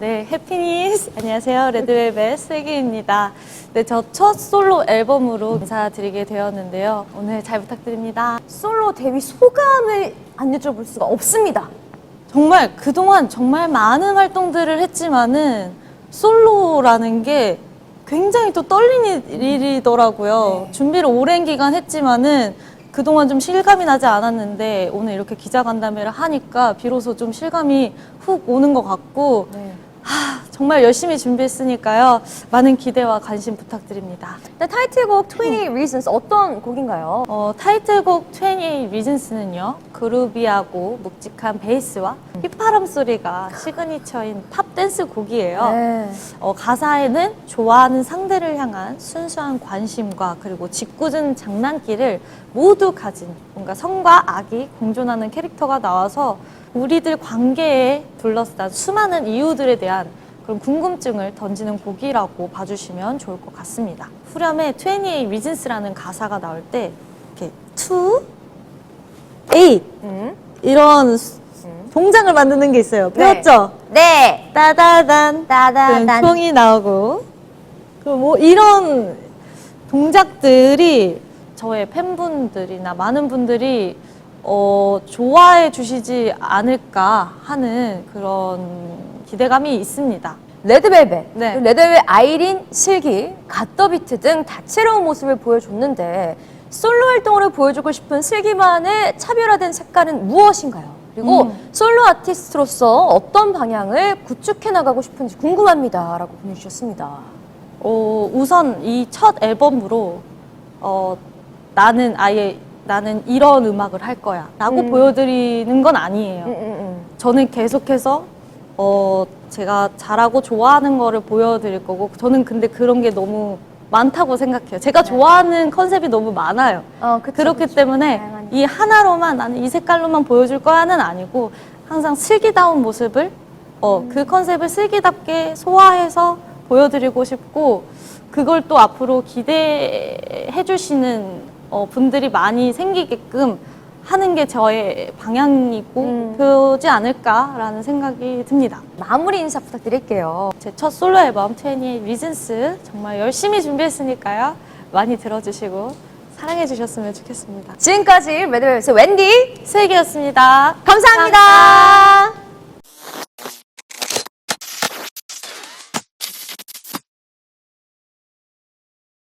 네, 해피니스. 안녕하세요. 레드벨벳 슬기입니다. 네, 저 첫 솔로 앨범으로 인사드리게 되었는데요. 오늘 잘 부탁드립니다. 솔로 데뷔 소감을 안 여쭤볼 수가 없습니다. 정말 그동안 정말 많은 활동들을 했지만은 솔로라는 게 굉장히 또 떨리는 일이더라고요. 준비를 오랜 기간 했지만은 그동안 좀 실감이 나지 않았는데 오늘 이렇게 기자간담회를 하니까 비로소 좀 실감이 훅 오는 것 같고 하, 정말 열심히 준비했으니까요. 많은 기대와 관심 부탁드립니다. 네, 타이틀곡 20 Reasons 어떤 곡인가요? 어, 타이틀곡 28 Reasons는요, 그루비하고 묵직한 베이스와 휘파람 소리가 시그니처인 탑 댄스 곡이에요. 네. 어, 가사에는 좋아하는 상대를 향한 순수한 관심과 그리고 짓궂은 장난기를 모두 가진 뭔가 성과 악이 공존하는 캐릭터가 나와서 우리들 관계에 둘러싼 수많은 이유들에 대한 그런 궁금증을 던지는 곡이라고 봐주시면 좋을 것 같습니다. 후렴에 28 Reasons라는 가사가 나올 때 이렇게 2, 8 음. 이런 수- 동작을 만드는 게 있어요. 배웠죠? 네. 따다단 따다단. 총이 나오고 그뭐 이런 동작들이 저의 팬분들이나 많은 분들이 어, 좋아해 주시지 않을까 하는 그런 기대감이 있습니다. 레드벨벳, 네. 그리고 레드벨벳 아이린, 슬기, 갓더비트 등 다채로운 모습을 보여줬는데 솔로 활동으로 보여주고 싶은 슬기만의 차별화된 색깔은 무엇인가요? 그리고 음. 솔로 아티스트로서 어떤 방향을 구축해 나가고 싶은지 궁금합니다라고 보내주셨습니다. 어, 우선 이 첫 앨범으로 어, 나는 아예 나는 이런 음악을 할 거야 라고 음. 보여드리는 건 아니에요. 음, 음, 저는 계속해서 어 제가 잘하고 좋아하는 거를 보여드릴 거고 저는 근데 그런 게 너무 많다고 생각해요. 제가 좋아하는 컨셉이 너무 많아요. 음. 어, 그쵸, 그렇기 그쵸. 때문에 이 하나로만 나는 이 색깔로만 보여줄 거야는 아니고 항상 슬기다운 모습을 어, 음. 그 컨셉을 슬기답게 소화해서 보여드리고 싶고 그걸 또 앞으로 기대해 주시는 어, 분들이 많이 생기게끔 하는 게 저의 방향이고 음. 그지 않을까라는 생각이 듭니다. 마무리 인사 부탁드릴게요. 제 첫 솔로 앨범 28 Reasons 정말 열심히 준비했으니까요. 많이 들어주시고 사랑해 주셨으면 좋겠습니다. 지금까지 레드벨벳의 웬디 슬기였습니다. 감사합니다.